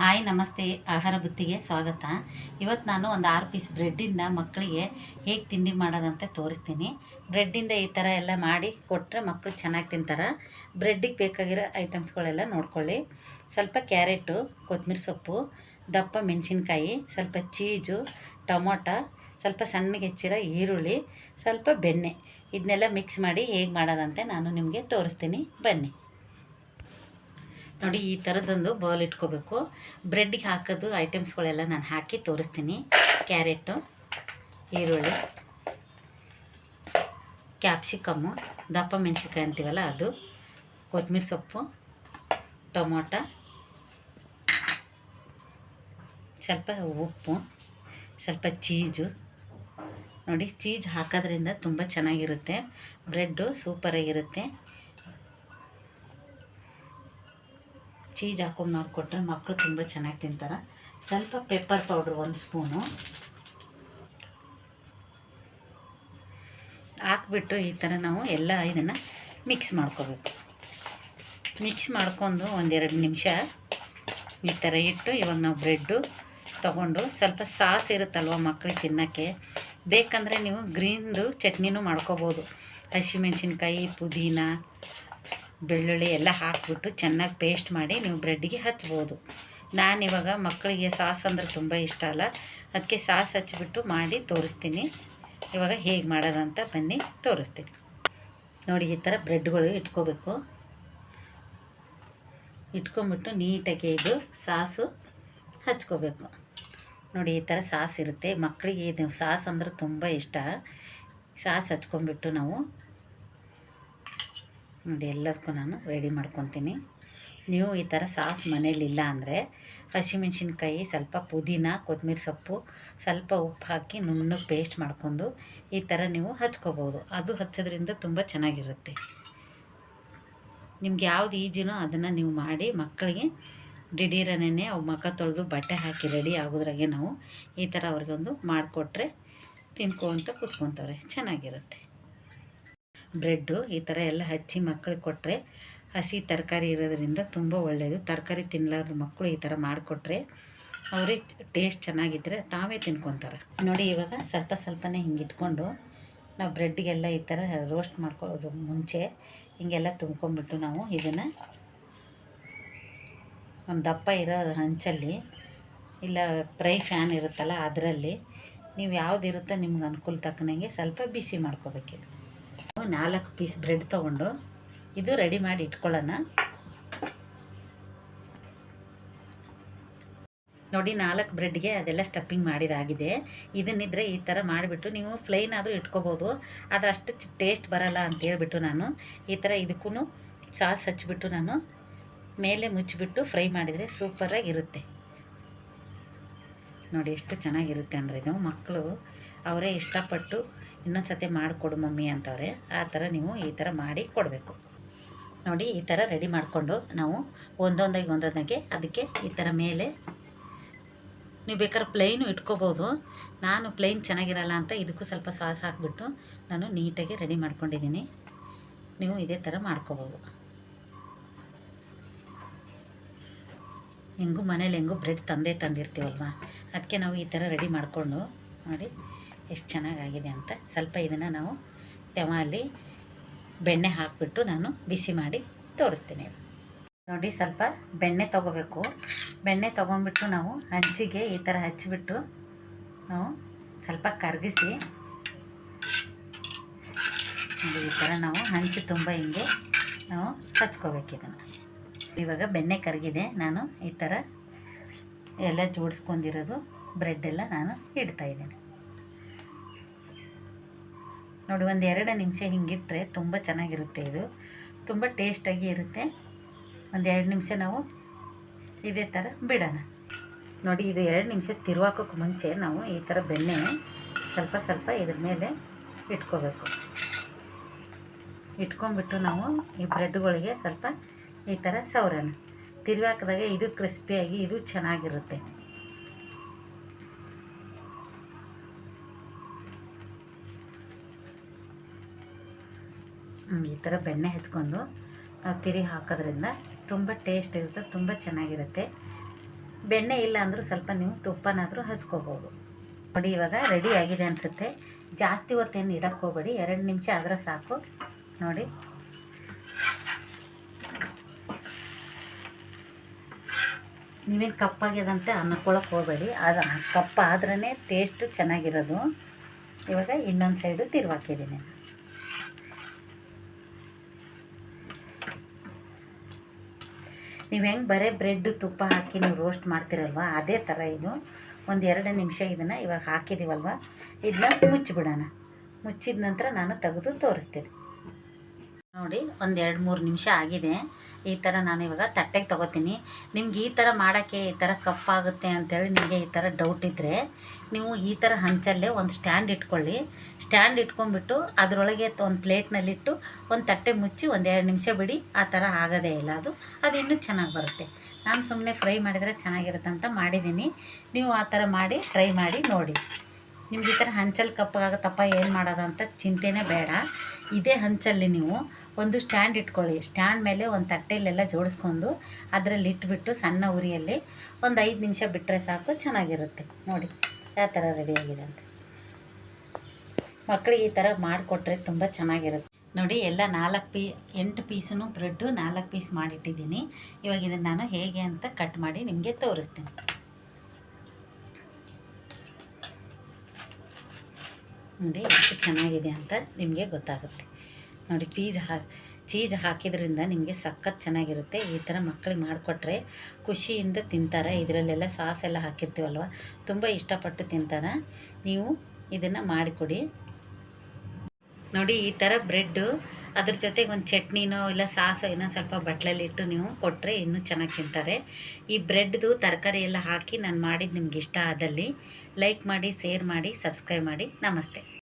Hi, ನಮಸ್ತೆ. ಆಹಾರ ಬುತ್ತಿಗೆ ಸ್ವಾಗತ. ಇವತ್ತು ನಾನು ಒಂದು ಆರು ಪೀಸ್ ಬ್ರೆಡ್ಡಿಂದ ಮಕ್ಕಳಿಗೆ ಹೇಗೆ ತಿಂಡಿ ಮಾಡೋದಂತೆ ತೋರಿಸ್ತೀನಿ. ಬ್ರೆಡ್ಡಿಂದ ಈ ಥರ ಎಲ್ಲ ಮಾಡಿ ಕೊಟ್ಟರೆ ಮಕ್ಕಳು ಚೆನ್ನಾಗಿ ತಿಂತಾರೆ. ಬ್ರೆಡ್ಡಿಗೆ ಬೇಕಾಗಿರೋ ಐಟಮ್ಸ್ಗಳೆಲ್ಲ ನೋಡ್ಕೊಳ್ಳಿ. ಸ್ವಲ್ಪ ಕ್ಯಾರೆಟು ಕೊತ್ತಂಬರಿ ಸೊಪ್ಪು, ದಪ್ಪ ಮೆಣಸಿನ್ಕಾಯಿ, ಸ್ವಲ್ಪ ಚೀಜು, ಟೊಮೊಟ, ಸ್ವಲ್ಪ ಸಣ್ಣಗೆ ಹೆಚ್ಚಿರೋ ಈರುಳ್ಳಿ, ಸ್ವಲ್ಪ ಬೆಣ್ಣೆ. ಇದನ್ನೆಲ್ಲ ಮಿಕ್ಸ್ ಮಾಡಿ ಹೇಗೆ ಮಾಡೋದಂತೆ ನಾನು ನಿಮಗೆ ತೋರಿಸ್ತೀನಿ. ಬನ್ನಿ. ನೋಡಿ, ಈ ಥರದ್ದೊಂದು ಬೌಲ್ ಇಟ್ಕೋಬೇಕು. ಬ್ರೆಡ್ಡಿಗೆ ಹಾಕೋದು ಐಟಮ್ಸ್ಗಳೆಲ್ಲ ನಾನು ಹಾಕಿ ತೋರಿಸ್ತೀನಿ. ಕ್ಯಾರೆಟು ಈರುಳ್ಳಿ ಕ್ಯಾಪ್ಸಿಕಮ್ಮು ದಪ್ಪ ಮೆಣಸಿನ್ಕಾಯಿ ಅಂತೀವಲ್ಲ ಅದು ಕೊತ್ತಂಬರಿ ಸೊಪ್ಪು, ಟೊಮೊಟ, ಸ್ವಲ್ಪ ಉಪ್ಪು, ಸ್ವಲ್ಪ ಚೀಜು. ನೋಡಿ ಚೀಸ್ ಹಾಕೋದ್ರಿಂದ ತುಂಬ ಚೆನ್ನಾಗಿರುತ್ತೆ. ಬ್ರೆಡ್ಡು ಸೂಪರಾಗಿರುತ್ತೆ. ಚೀಸ್ ಹಾಕೊಂಡು ಮಾಡಿಕೊಟ್ರೆ ಮಕ್ಕಳು ತುಂಬ ಚೆನ್ನಾಗಿ ತಿಂತಾರೆ. ಸ್ವಲ್ಪ ಪೆಪ್ಪರ್ ಪೌಡ್ರ್ ಒಂದು ಸ್ಪೂನು ಹಾಕ್ಬಿಟ್ಟು ಈ ಥರ ನಾವು ಎಲ್ಲ ಇದನ್ನು ಮಿಕ್ಸ್ ಮಾಡ್ಕೋಬೇಕು. ಮಿಕ್ಸ್ ಮಾಡ್ಕೊಂಡು ಒಂದೆರಡು ನಿಮಿಷ ಈ ಥರ ಇಟ್ಟು ಇವಾಗ ನಾವು ಬ್ರೆಡ್ಡು ತಗೊಂಡು ಸ್ವಲ್ಪ ಸಾಸ್ ಇರುತ್ತಲ್ವ ಮಕ್ಕಳಿಗೆ ತಿನ್ನೋಕ್ಕೆ. ಬೇಕಂದರೆ ನೀವು ಗ್ರೀನ್ದು ಚಟ್ನಿನೂ ಮಾಡ್ಕೋಬೋದು. ಹಸಿಮೆಣ್ಸಿನ್ಕಾಯಿ, ಪುದೀನ ಬೆಳ್ಳುಳ್ಳಿ ಎಲ್ಲ ಹಾಕ್ಬಿಟ್ಟು ಚೆನ್ನಾಗಿ ಪೇಸ್ಟ್ ಮಾಡಿ ನೀವು ಬ್ರೆಡ್ಡಿಗೆ ಹಚ್ಬೋದು. ನಾನಿವಾಗ ಮಕ್ಕಳಿಗೆ ಸಾಸ್ ಅಂದರೆ ತುಂಬ ಇಷ್ಟ ಅಲ್ಲ. ಅದಕ್ಕೆ ಸಾಸ್ ಹಚ್ಚಿಬಿಟ್ಟು ಮಾಡಿ ತೋರಿಸ್ತೀನಿ. ಇವಾಗ ಹೇಗೆ ಮಾಡೋದಂತ ಬನ್ನಿ ತೋರಿಸ್ತೀನಿ. ನೋಡಿ, ಈ ಥರ ಬ್ರೆಡ್ಗಳು ಇಟ್ಕೋಬೇಕು. ಇಟ್ಕೊಂಬಿಟ್ಟು ನೀಟಾಗಿ ಇದು ಸಾಸು ಹಚ್ಕೋಬೇಕು. ನೋಡಿ, ಈ ಥರ ಸಾಸ್ ಇರುತ್ತೆ. ಮಕ್ಕಳಿಗೆ ಇದು ಸಾಸ್ ಅಂದ್ರೆ ತುಂಬ ಇಷ್ಟ. ಸಾಸ್ ಹಚ್ಕೊಂಬಿಟ್ಟು ನಾವು ಎಲ್ಲದಕ್ಕೂ ನಾನು ರೆಡಿ ಮಾಡ್ಕೊತೀನಿ. ನೀವು ಈ ಥರ ಸಾಸ್ ಮನೇಲಿಲ್ಲ ಅಂದರೆ ಹಸಿಮೆಣ್ಸಿನ್ಕಾಯಿ, ಸ್ವಲ್ಪ ಪುದೀನ, ಕೊತ್ತಂಬರಿ ಸೊಪ್ಪು, ಸ್ವಲ್ಪ ಉಪ್ಪು ಹಾಕಿ ನುಣ್ಣಗೆ ಪೇಸ್ಟ್ ಮಾಡ್ಕೊಂಡು ಈ ಥರ ನೀವು ಹಚ್ಕೋಬೋದು. ಅದು ಹಚ್ಚೋದ್ರಿಂದ ತುಂಬ ಚೆನ್ನಾಗಿರುತ್ತೆ. ನಿಮ್ಗೆ ಯಾವ್ದು ಈಜಿನೋ ಅದನ್ನು ನೀವು ಮಾಡಿ ಮಕ್ಕಳಿಗೆ ದಿಢೀರನೇ ಅವು ಮುಖ ತೊಳೆದು ಬಟ್ಟೆ ಹಾಕಿ ರೆಡಿ ಆಗೋದ್ರಾಗೆ ನಾವು ಈ ಥರ ಅವ್ರಿಗೊಂದು ಮಾಡಿಕೊಟ್ರೆ ತಿನ್ಕೊಂತ ಕೂತ್ಕೊತವ್ರೆ. ಚೆನ್ನಾಗಿರುತ್ತೆ. ಬ್ರೆಡ್ಡು ಈ ಥರ ಎಲ್ಲ ಹಚ್ಚಿ ಮಕ್ಕಳಿಗೆ ಕೊಟ್ಟರೆ ಹಸಿ ತರಕಾರಿ ಇರೋದರಿಂದ ತುಂಬ ಒಳ್ಳೆಯದು. ತರಕಾರಿ ತಿನ್ನಲಾರ್ದ ಮಕ್ಕಳು ಈ ಥರ ಮಾಡಿಕೊಟ್ರೆ ಅವ್ರಿಗೆ ಟೇಸ್ಟ್ ಚೆನ್ನಾಗಿದ್ದರೆ ತಾವೇ ತಿನ್ಕೊತಾರೆ. ನೋಡಿ ಇವಾಗ ಸ್ವಲ್ಪ ಸ್ವಲ್ಪನೇ ಹಿಂಗೆ ಇಟ್ಕೊಂಡು ನಾವು ಬ್ರೆಡ್ಗೆಲ್ಲ ಈ ಥರ ರೋಸ್ಟ್ ಮಾಡ್ಕೊಳ್ಳೋದು ಮುಂಚೆ ಹಿಂಗೆಲ್ಲ ತುಂಬ್ಕೊಂಬಿಟ್ಟು ನಾವು ಇದನ್ನು ಒಂದು ದಪ್ಪ ಇರೋ ಹಂಚಲ್ಲಿ ಇಲ್ಲ ಫ್ರೈ ಫ್ಯಾನ್ ಇರುತ್ತಲ್ಲ ಅದರಲ್ಲಿ ನೀವು ಯಾವುದಿರುತ್ತೋ ನಿಮ್ಗೆ ಅನುಕೂಲ ತಕ್ಕನಂಗೆ ಸ್ವಲ್ಪ ಬಿಸಿ ಮಾಡ್ಕೋಬೇಕಿದು. ನಾಲ್ಕು ಪೀಸ್ ಬ್ರೆಡ್ ತೊಗೊಂಡು ಇದು ರೆಡಿ ಮಾಡಿ ಇಟ್ಕೊಳ್ಳೋಣ. ನೋಡಿ ನಾಲ್ಕು ಬ್ರೆಡ್ಗೆ ಅದೆಲ್ಲ ಸ್ಟಫಿಂಗ್ ಮಾಡಿದಾಗಿದೆ. ಇದನ್ನಿದ್ರೆ ಈ ಥರ ಮಾಡಿಬಿಟ್ಟು ನೀವು ಫ್ಲೈನ್ ಆದರೂ ಇಟ್ಕೋಬೋದು. ಆದರೆ ಅಷ್ಟು ಟೇಸ್ಟ್ ಬರಲ್ಲ ಅಂತ ಹೇಳ್ಬಿಟ್ಟು ನಾನು ಈ ಥರ ಇದಕ್ಕೂ ಸಾಸ್ ಹಚ್ಚಿಬಿಟ್ಟು ನಾನು ಮೇಲೆ ಮುಚ್ಚಿಬಿಟ್ಟು ಫ್ರೈ ಮಾಡಿದರೆ ಸೂಪರಾಗಿರುತ್ತೆ ನೋಡಿ ಎಷ್ಟು ಚೆನ್ನಾಗಿರುತ್ತೆ ಅಂದರೆ ಇದು ಮಕ್ಕಳು ಅವರೇ ಇಷ್ಟಪಟ್ಟು ಇನ್ನೊಂದು ಸತಿ ಮಾಡಿಕೊಡು ಮಮ್ಮಿ ಅಂತವ್ರೆ, ಆ ಥರ ನೀವು ಈ ಥರ ಮಾಡಿ ಕೊಡಬೇಕು. ನೋಡಿ, ಈ ಥರ ರೆಡಿ ಮಾಡಿಕೊಂಡು ನಾವು ಒಂದೊಂದಾಗಿ ಒಂದೊಂದಾಗಿ ಅದಕ್ಕೆ ಈ ಥರ ಮೇಲೆ ನೀವು ಬೇಕಾದ್ರೆ ಪ್ಲೈನು ಇಟ್ಕೋಬೋದು. ನಾನು ಪ್ಲೈನ್ ಚೆನ್ನಾಗಿರಲ್ಲ ಅಂತ ಇದಕ್ಕೂ ಸ್ವಲ್ಪ ಸಾಸ್ ಹಾಕ್ಬಿಟ್ಟು ನಾನು ನೀಟಾಗಿ ರೆಡಿ ಮಾಡ್ಕೊಂಡಿದ್ದೀನಿ. ನೀವು ಇದೇ ಥರ ಮಾಡ್ಕೋಬೋದು. ಹೆಂಗೂ ಮನೇಲಿ ಹೆಂಗೂ ಬ್ರೆಡ್ ತಂದೇ ತಂದಿರ್ತೀವಲ್ವ? ಅದಕ್ಕೆ ನಾವು ಈ ಥರ ರೆಡಿ ಮಾಡಿಕೊಂಡು, ನೋಡಿ. ಎಷ್ಟು ಚೆನ್ನಾಗಾಗಿದೆ ಅಂತ ಸ್ವಲ್ಪ ಇದನ್ನು ನಾವು ತೆವಲ್ಲಿ ಬೆಣ್ಣೆ ಹಾಕಿಬಿಟ್ಟು ನಾನು ಬಿಸಿ ಮಾಡಿ ತೋರಿಸ್ತೀನಿ. ನೋಡಿ ಸ್ವಲ್ಪ ಬೆಣ್ಣೆ ತೊಗೋಬೇಕು. ಬೆಣ್ಣೆ ತೊಗೊಂಬಿಟ್ಟು ನಾವು ಹಂಚಿಗೆ ಈ ಥರ ಹಚ್ಚಿಬಿಟ್ಟು ನಾವು ಸ್ವಲ್ಪ ಕರಗಿಸಿ ನೋಡಿ ಈ ಥರ ನಾವು ಹಂಚು ತುಂಬ ಹಿಂಗೆ ನಾವು ಹಚ್ಕೋಬೇಕು ಇದನ್ನು. ಇವಾಗ ಬೆಣ್ಣೆ ಕರಗಿದೆ. ನಾನು ಈ ಥರ ಎಲ್ಲ ಜೋಡಿಸ್ಕೊಂಡಿರೋದು ಬ್ರೆಡ್ಡೆಲ್ಲ ನಾನು ಇಡ್ತಾಯಿದ್ದೀನಿ ನೋಡಿ, ಒಂದು ಎರಡು ನಿಮಿಷ ಹಿಂಗಿಟ್ಟರೆ ತುಂಬ ಚೆನ್ನಾಗಿರುತ್ತೆ ಇದು. ತುಂಬ ಟೇಸ್ಟಾಗಿ ಇರುತ್ತೆ. ಒಂದು ಎರಡು ನಿಮಿಷ ನಾವು ಇದೇ ಥರ ಬಿಡೋಣ. ನೋಡಿ, ಇದು ಎರಡು ನಿಮಿಷ ತಿರುವಾಕೋಕ್ಕೆ ಮುಂಚೆ ನಾವು ಈ ಥರ ಬೆಣ್ಣೆ ಸ್ವಲ್ಪ ಸ್ವಲ್ಪ ಇದ್ರ ಮೇಲೆ ಇಟ್ಕೋಬೇಕು. ಇಟ್ಕೊಂಡ್ಬಿಟ್ಟು ನಾವು ಈ ಬ್ರೆಡ್ಗಳಿಗೆ ಸ್ವಲ್ಪ ಈ ಥರ ಸವರೋಣ ತಿರುವಿ ಹಾಕಿದಾಗ ಇದು ಕ್ರಿಸ್ಪಿಯಾಗಿ ಇದು ಚೆನ್ನಾಗಿರುತ್ತೆ. ಈ ಥರ ಬೆಣ್ಣೆ ಹಚ್ಕೊಂಡು ನಾವು ತಿರಿ ಹಾಕೋದ್ರಿಂದ ತುಂಬ ಟೇಸ್ಟ್ ಇರುತ್ತೆ, ತುಂಬ ಚೆನ್ನಾಗಿರುತ್ತೆ. ಬೆಣ್ಣೆ ಇಲ್ಲ ಅಂದರೂ ಸ್ವಲ್ಪ ನೀವು ತುಪ್ಪನಾದರೂ ಹಚ್ಕೋಬೋದು. ನೋಡಿ, ಇವಾಗ ರೆಡಿ ಆಗಿದೆ ಅನಿಸುತ್ತೆ. ಜಾಸ್ತಿ ಹೊತ್ತೇನು ಇಡಕ್ಕೆ ಹೋಗ್ಬೇಡಿ, ಎರಡು ನಿಮಿಷ ಆದರೆ ಸಾಕು. ನೋಡಿ. ನೀವೇನು ಕಪ್ಪಾಗ್ಯದಂತೆ ಅನ್ನಕ್ಕೊಳಕ್ಕೆ ಹೋಗಬೇಡಿ. ಅದು ಕಪ್ಪ ಆದ್ರೇ ಟೇಸ್ಟು ಚೆನ್ನಾಗಿರೋದು. ಇವಾಗ ಇನ್ನೊಂದು ಸೈಡು ತಿರುವಾಕಿದ್ದೀನಿ. ನೀವು ಹೆಂಗೆ ಬರೀ ಬ್ರೆಡ್, ತುಪ್ಪ ಹಾಕಿ ನೀವು ರೋಸ್ಟ್ ಮಾಡ್ತೀರಲ್ವ? ಅದೇ ಥರ ಇದು. ಒಂದು ಎರಡು ನಿಮಿಷ ಇದನ್ನು ಇವಾಗ ಹಾಕಿದ್ದೀವಲ್ವ ಇದನ್ನ ಮುಚ್ಚಿಬಿಡೋಣ. ಮುಚ್ಚಿದ ನಂತರ ನಾನು ತೆಗೆದು ತೋರಿಸ್ತೀನಿ. ನೋಡಿ, ಒಂದು ಎರಡು ಮೂರು ನಿಮಿಷ ಆಗಿದೆ. ಈ ಥರ ನಾನು ಇವಾಗ ತಟ್ಟೆಗೆ ತೊಗೋತೀನಿ. ನಿಮ್ಗೆ ಈ ಥರ ಮಾಡೋಕ್ಕೆ ಈ ಥರ ಕಪ್ಪಾಗುತ್ತೆ ಅಂತೇಳಿ ನಿಮಗೆ ಈ ಥರ ಡೌಟ್ ಇದ್ದರೆ ನೀವು ಈ ಥರ ಹಂಚಲ್ಲೇ ಒಂದು ಸ್ಟ್ಯಾಂಡ್ ಇಟ್ಕೊಳ್ಳಿ. ಸ್ಟ್ಯಾಂಡ್ ಇಟ್ಕೊಂಡ್ಬಿಟ್ಟು ಅದರೊಳಗೆ ಒಂದು ಪ್ಲೇಟ್ನಲ್ಲಿಟ್ಟು ಒಂದು ತಟ್ಟೆ ಮುಚ್ಚಿ ಒಂದು ಎರಡು ನಿಮಿಷ ಬಿಡಿ. ಆ ಥರ ಆಗೋದೇ ಇಲ್ಲ ಅದು. ಅದು ಇನ್ನೂ ಚೆನ್ನಾಗಿ ಬರುತ್ತೆ. ನಾನು ಸುಮ್ಮನೆ ಫ್ರೈ ಮಾಡಿದರೆ ಚೆನ್ನಾಗಿರುತ್ತೆ ಅಂತ ಮಾಡಿದ್ದೀನಿ. ನೀವು ಆ ಥರ ಮಾಡಿ ಫ್ರೈ ಮಾಡಿ ನೋಡಿ. ನಿಮ್ಗೆ ಈ ಥರ ಹಂಚಲ್ಲಿ ಕಪ್ಪಾಗತ್ತಪ್ಪ, ಏನು ಮಾಡೋದು ಅಂತ ಚಿಂತೆನೇ ಬೇಡ. ಇದೇ ಹಂಚಲ್ಲಿ ನೀವು ಒಂದು ಸ್ಟ್ಯಾಂಡ್ ಇಟ್ಕೊಳ್ಳಿ. ಸ್ಟ್ಯಾಂಡ್ ಮೇಲೆ ಒಂದು ತಟ್ಟೆಲೆಲ್ಲ ಜೋಡಿಸ್ಕೊಂಡು ಅದರಲ್ಲಿ ಇಟ್ಬಿಟ್ಟು ಸಣ್ಣ ಉರಿಯಲ್ಲಿ ಒಂದು ಐದು ನಿಮಿಷ ಬಿಟ್ಟರೆ ಸಾಕು, ಚೆನ್ನಾಗಿರುತ್ತೆ. ನೋಡಿ, ಯಾವ ಥರ ರೆಡಿಯಾಗಿದೆ ಅಂತ. ಮಕ್ಕಳಿಗೆ ಈ ಥರ ಮಾಡಿಕೊಟ್ರೆ ತುಂಬ ಚೆನ್ನಾಗಿರುತ್ತೆ. ನೋಡಿ, ಎಲ್ಲ ನಾಲ್ಕು ಪೀ, ಎಂಟು ಪೀಸೂ ಬ್ರೆಡ್ಡು ನಾಲ್ಕು ಪೀಸ್ ಮಾಡಿಟ್ಟಿದ್ದೀನಿ. ಇವಾಗ ಇದನ್ನು ನಾನು ಹೇಗೆ ಅಂತ ಕಟ್ ಮಾಡಿ ನಿಮಗೆ ತೋರಿಸ್ತೀನಿ. ನೋಡಿ, ಎಷ್ಟು ಚೆನ್ನಾಗಿದೆ ಅಂತ ನಿಮಗೆ ಗೊತ್ತಾಗುತ್ತೆ. ನೋಡಿ ಪೀಸ್ ಹಾ ಚೀಸ್ ಹಾಕಿದ್ರಿಂದ ನಿಮಗೆ ಸಖತ್ ಚೆನ್ನಾಗಿರುತ್ತೆ. ಈ ಥರ ಮಕ್ಕಳಿಗೆ ಮಾಡಿಕೊಟ್ರೆ ಖುಷಿಯಿಂದ ತಿಂತಾರೆ. ಇದರಲ್ಲೆಲ್ಲ ಸಾಸ್ ಎಲ್ಲ ಹಾಕಿರ್ತೀವಲ್ವ? ತುಂಬ ಇಷ್ಟಪಟ್ಟು ತಿಂತಾರೆ. ನೀವು ಇದನ್ನು ಮಾಡಿಕೊಡಿ. ನೋಡಿ, ಈ ಥರ ಬ್ರೆಡ್ಡು ಅದ್ರ ಜೊತೆಗೆ ಒಂದು ಚಟ್ನಿನೋ ಇಲ್ಲ ಸಾಸೋ ಏನೋ ಸ್ವಲ್ಪ ಬಟ್ಲಲ್ಲಿಟ್ಟು ನೀವು ಕೊಟ್ಟರೆ ಇನ್ನೂ ಚೆನ್ನಾಗಿ ತಿಂತಾರೆ. ಈ ಬ್ರೆಡ್ದು ತರಕಾರಿ ಎಲ್ಲ ಹಾಕಿ ನಾನು ಮಾಡಿದ್ದು ನಿಮ್ಗೆ ಇಷ್ಟ ಆದಲ್ಲಿ ಲೈಕ್ ಮಾಡಿ ಶೇರ್ ಮಾಡಿ ಸಬ್ಸ್ಕ್ರೈಬ್ ಮಾಡಿ. ನಮಸ್ತೆ.